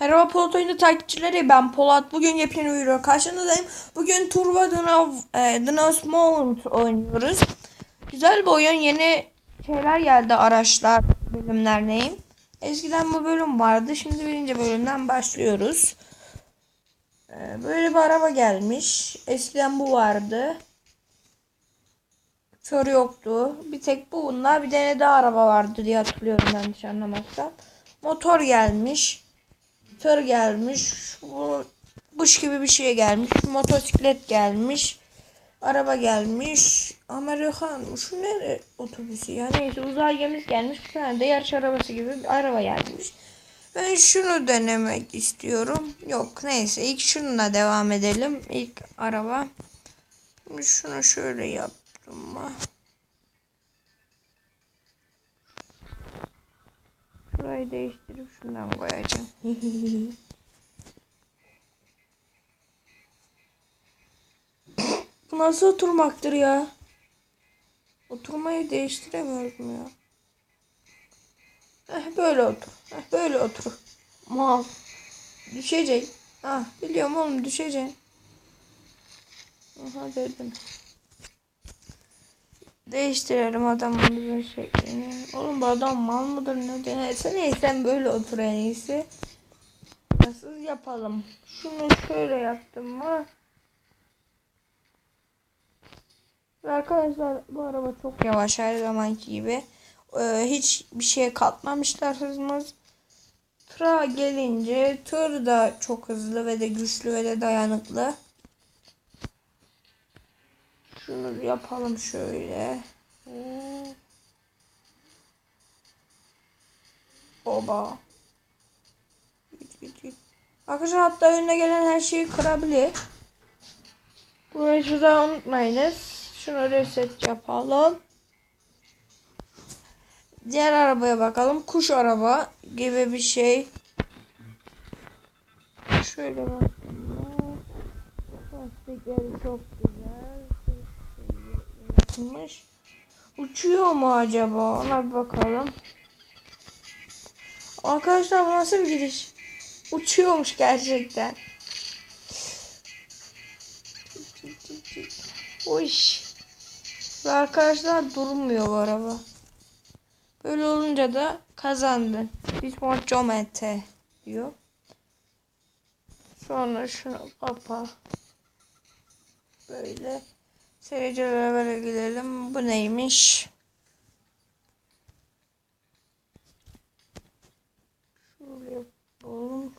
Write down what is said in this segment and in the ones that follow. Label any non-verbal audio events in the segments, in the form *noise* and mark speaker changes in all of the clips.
Speaker 1: Merhaba Polat Oyunu takipçileri ben Polat. Bugün yepyeni video karşınızdayım. Bugün Turbo Dino, e, Small oynuyoruz. Güzel bir oyun. Yeni şeyler geldi. Araçlar, bölümler neyim. Eskiden bu bölüm vardı. Şimdi birinci bölümden başlıyoruz. E, böyle bir araba gelmiş. Eskiden bu vardı. Tır yoktu. Bir tek bu bunlar. Bir tane daha araba vardı diye hatırlıyorum yanlış anlamazsam. Motor gelmiş. Tır gelmiş. Bu buş gibi bir şey gelmiş. Motosiklet gelmiş. Araba gelmiş. Amerikan. Şu ne otobüsü ya? Neyse uzay gemisi gelmiş. Bir tane de yarış arabası gibi bir araba gelmiş. Ben şunu denemek istiyorum. Yok neyse ilk şununla devam edelim. İlk araba. Şunu şöyle yaptım mı? Şurayı değiştirip şundan koyacağım. Bu nasıl oturmaktır ya? Oturmayı değiştiremiyorum ya. Heh, böyle otur. Heh, böyle otur. Mal. Düşecek. Ah biliyorum oğlum düşeceksin. Aha dedim. Değiştirelim adamın bir şeklini. Oğlum bu adam mal mıdır ne? Neyse neyse böyle otur en iyisi. Nasıl yapalım? Şunu şöyle yaptım mı? Arkadaşlar bu araba çok yavaş her zamanki gibi. Ee, hiç bir şeye katmamışlar hızımız. Tıra gelince tır da çok hızlı ve de güçlü ve de dayanıklı. Şunu yapalım şöyle. Oba. Git git git. Arkadaşlar hatta önüne gelen her şeyi kırabilir. Bunu şurada unutmayınız. Şunu reset yapalım. Diğer arabaya bakalım. Kuş araba gibi bir şey. Şöyle bakalım. Lastikleri çok güzel. Yapılmış. Uçuyor mu acaba? Ona bir bakalım. Arkadaşlar bu nasıl bir giriş? Uçuyormuş gerçekten. Uş. Ve arkadaşlar durmuyor bu araba. Böyle olunca da kazandın. Bismol Comete diyor. Sonra şunu kapa. Böyle. Seyircilere böyle gidelim. Bu neymiş? Şöyle yapalım.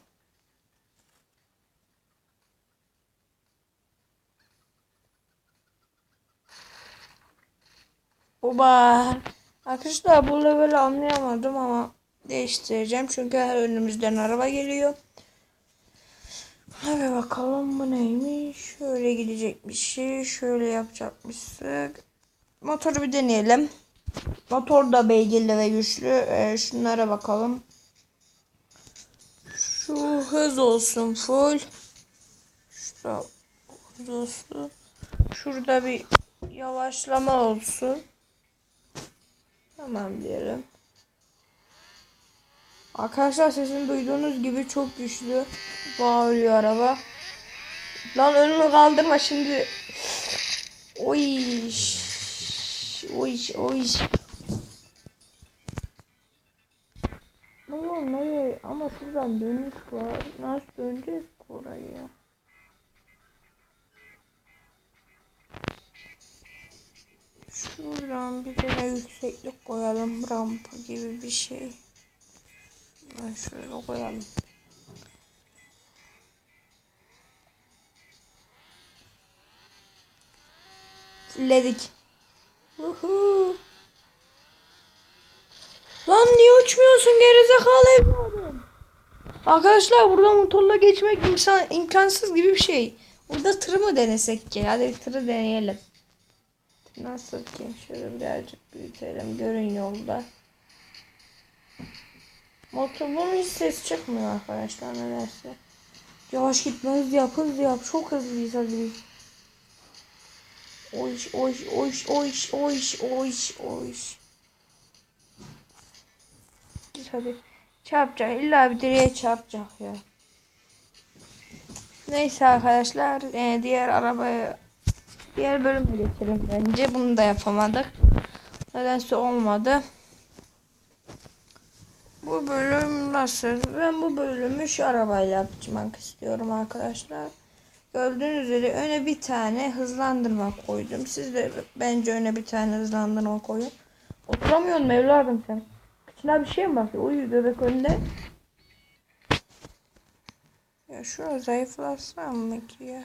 Speaker 1: Oba. Arkadaşlar bu level anlayamadım ama değiştireceğim. Çünkü her önümüzden araba geliyor. Hadi bakalım bu neymiş. Şöyle gidecekmiş. Şöyle yapacakmıştık. Motoru bir deneyelim. Motor da beygirli ve güçlü. Ee, şunlara bakalım. Şu hız olsun full. Şurada hız olsun. Şurada bir yavaşlama olsun. Tamam diyelim. Arkadaşlar sesini duyduğunuz gibi çok güçlü bağırıyor araba. Lan önümü kaldırma şimdi. Oy. Oy oy. Tamam nereye? Ama şuradan dönüş var. Nasıl döneceğiz oraya? Şuradan bir tane yükseklik koyalım. Rampa gibi bir şey. Ben şöyle koyalım. Fulledik. Uhu. Lan niye uçmuyorsun gerizekalı evladım? Arkadaşlar burada motorla geçmek imkan, imkansız gibi bir şey. Burada tırı mı denesek ki? Hadi tırı deneyelim. Nasıl ki? Şöyle birazcık büyütelim. Görün yolda. Motor bunun hiç ses çıkmıyor arkadaşlar nedense. Yavaş gitme hızlı yap hızlı yap. Çok hızlıyız hadi biz. Oy oy oy oy oy oy oy. Git hadi. Çarpacak. İlla bir direğe çarpacak ya. Neyse arkadaşlar. e, diğer arabaya diğer bölüme geçelim bence. Bunu da yapamadık. Nedense olmadı. Bu bölüm nasıl? Ben bu bölümü şu arabayla yapmak istiyorum arkadaşlar. Gördüğünüz üzere öne bir tane hızlandırma koydum. Siz de bence öne bir tane hızlandırma koyun. Oturamıyorsun evladım sen. Kıçına bir şey mi bakıyor? Uyu bebek önünde. Ya şunu zayıflatsam mı ki ya?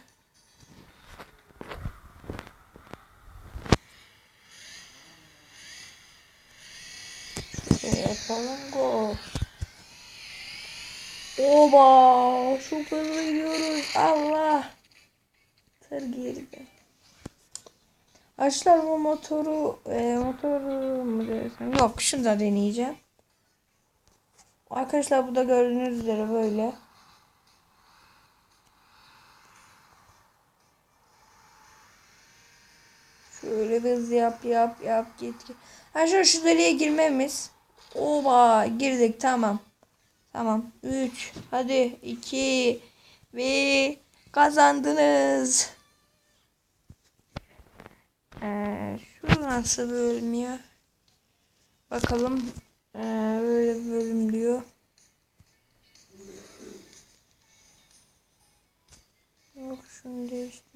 Speaker 1: Şöyle yapalım go. Oba! Çok hızlı gidiyoruz. Allah! Tır girdi. Arkadaşlar bu motoru e, motoru mu desem? Yok şunu da deneyeceğim. Arkadaşlar bu da gördüğünüz üzere böyle. Şöyle hızlı yap yap yap git git. Arkadaşlar şu deliğe girmemiz. Oba girdik tamam. Tamam. 3 hadi 2 ve kazandınız. Ee, şu nasıl bölüm ya? Bakalım. Ee, böyle bölüm diyor. Yok şunu değiştirelim.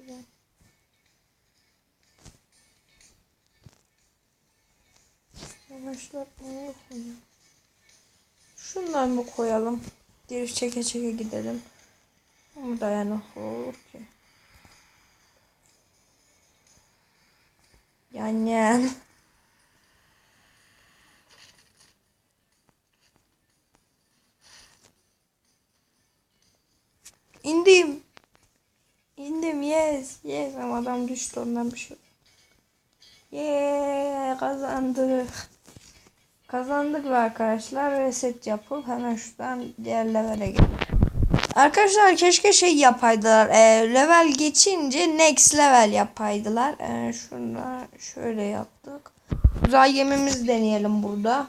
Speaker 1: Yavaşlar bunu koyalım. Şundan mı koyalım? Drift çeke çeke gidelim. Ama dayanıklı olur ki. Yan yan. İndim. İndim yes yes ama adam düştü ondan bir şey. Yeah kazandık. Kazandık ve arkadaşlar reset yapıp hemen şuradan diğer levele gidelim. Arkadaşlar keşke şey yapaydılar. E, level geçince next level yapaydılar. E, şunu şöyle yaptık. Uzay gemimizi deneyelim burada.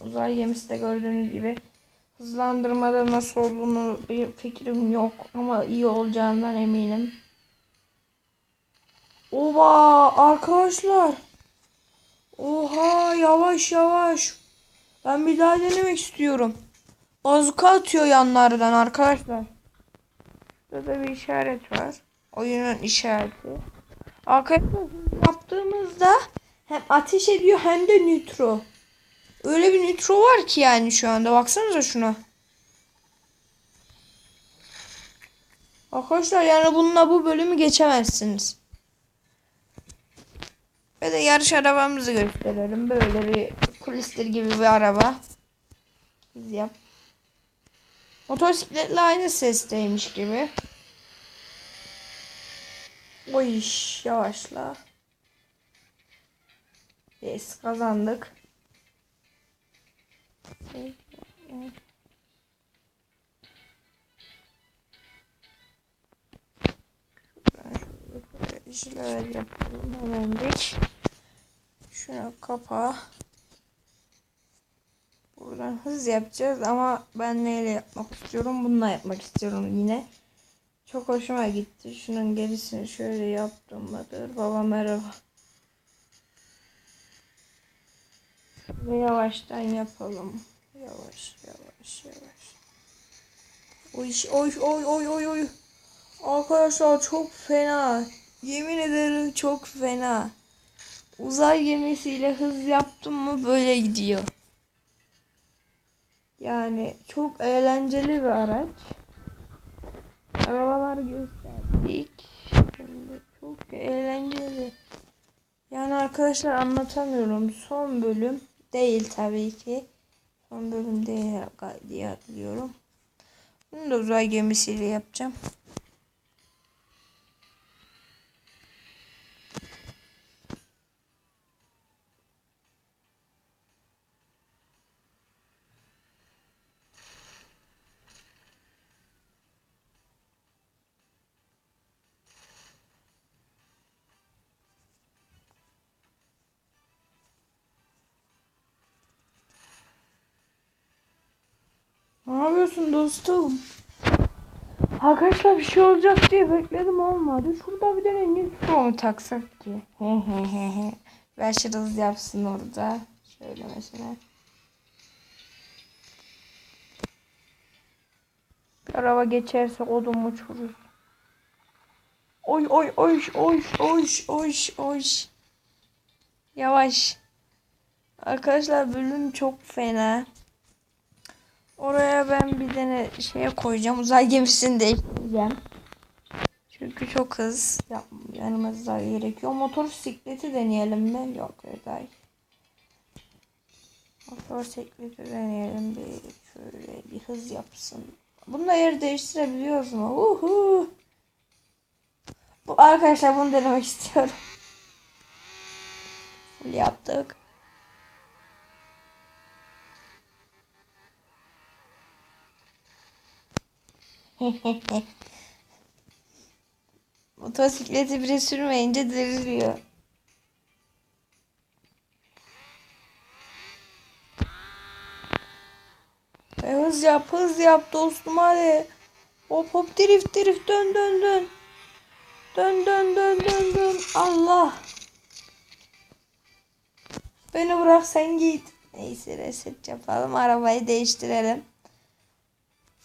Speaker 1: Uzay gemisi de gördüğünüz gibi hızlandırmada nasıl olduğunu bir fikrim yok ama iyi olacağından eminim. Oba arkadaşlar. Oha yavaş yavaş. Ben bir daha denemek istiyorum. Bazuka atıyor yanlardan arkadaşlar. Burada bir işaret var. Oyunun işareti. Arkadaşlar yaptığımızda hem ateş ediyor hem de nitro. Öyle bir nitro var ki yani şu anda. Baksanıza şuna. Arkadaşlar yani bununla bu bölümü geçemezsiniz. Ve de yarış arabamızı gösterelim. Böyle bir kulistir gibi bir araba. Yap. Motosikletle aynı sesteymiş gibi. Oy yavaşla. Yes kazandık. Şöyle yapalım hemencik. Şunu kapa. Buradan hız yapacağız ama ben neyle yapmak istiyorum? Bununla yapmak istiyorum yine. Çok hoşuma gitti. Şunun gerisini şöyle yaptım. Dur baba merhaba. Ve yavaştan yapalım. Yavaş yavaş yavaş. Oy oy oy oy oy. Arkadaşlar çok fena. Yemin ederim çok fena. Uzay gemisiyle hız yaptım mı böyle gidiyor. Yani çok eğlenceli bir araç. Arabalar gösterdik. Şimdi çok eğlenceli. Yani arkadaşlar anlatamıyorum. Son bölüm değil tabii ki. Son bölüm değil diye hatırlıyorum. Bunu da uzay gemisiyle yapacağım. Ne yapıyorsun dostum? Arkadaşlar bir şey olacak diye bekledim olmadı. Şurada bir tane mu taksak ki? Ver şırız yapsın orada. Şöyle mesela. Bir araba geçerse odum uçurur. Oy oy oy oy oy oy oy. Yavaş. Arkadaşlar bölüm çok fena. Ben bir tane şeye koyacağım. Uzay gemisini değiştireceğim. Çünkü çok hız yap yanımız daha gerekiyor. Motor sikleti deneyelim mi? Yok Eday. Motor sikleti deneyelim bir şöyle bir hız yapsın. Bunda yer değiştirebiliyoruz mu? Uhu. Bu arkadaşlar bunu denemek istiyorum. Full yaptık. *laughs* Motosikleti biri sürmeyince deliriyor. E, hız yap hız yap dostum hadi. Hop hop drift drift dön dön dön. Dön dön dön dön dön. Allah. Beni bırak sen git. Neyse reset yapalım. Arabayı değiştirelim.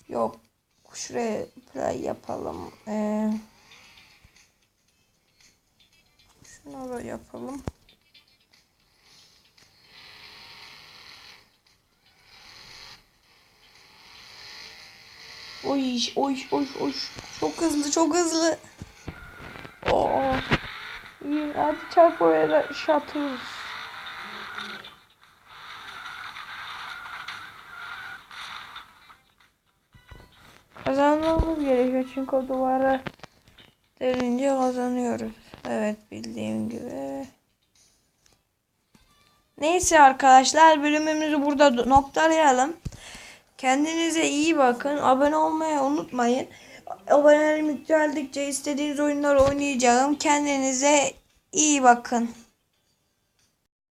Speaker 1: Yok. Şuraya play yapalım. Ee, şunu da yapalım. Oy oy oy oy. Çok hızlı çok hızlı. Oo. İyi hadi çarp oraya da şatırız. Kazanmamız gerekiyor çünkü o duvara delince kazanıyoruz. Evet bildiğim gibi. Neyse arkadaşlar bölümümüzü burada noktalayalım. Kendinize iyi bakın. Abone olmayı unutmayın. Abonelerimiz geldikçe istediğiniz oyunları oynayacağım. Kendinize iyi bakın.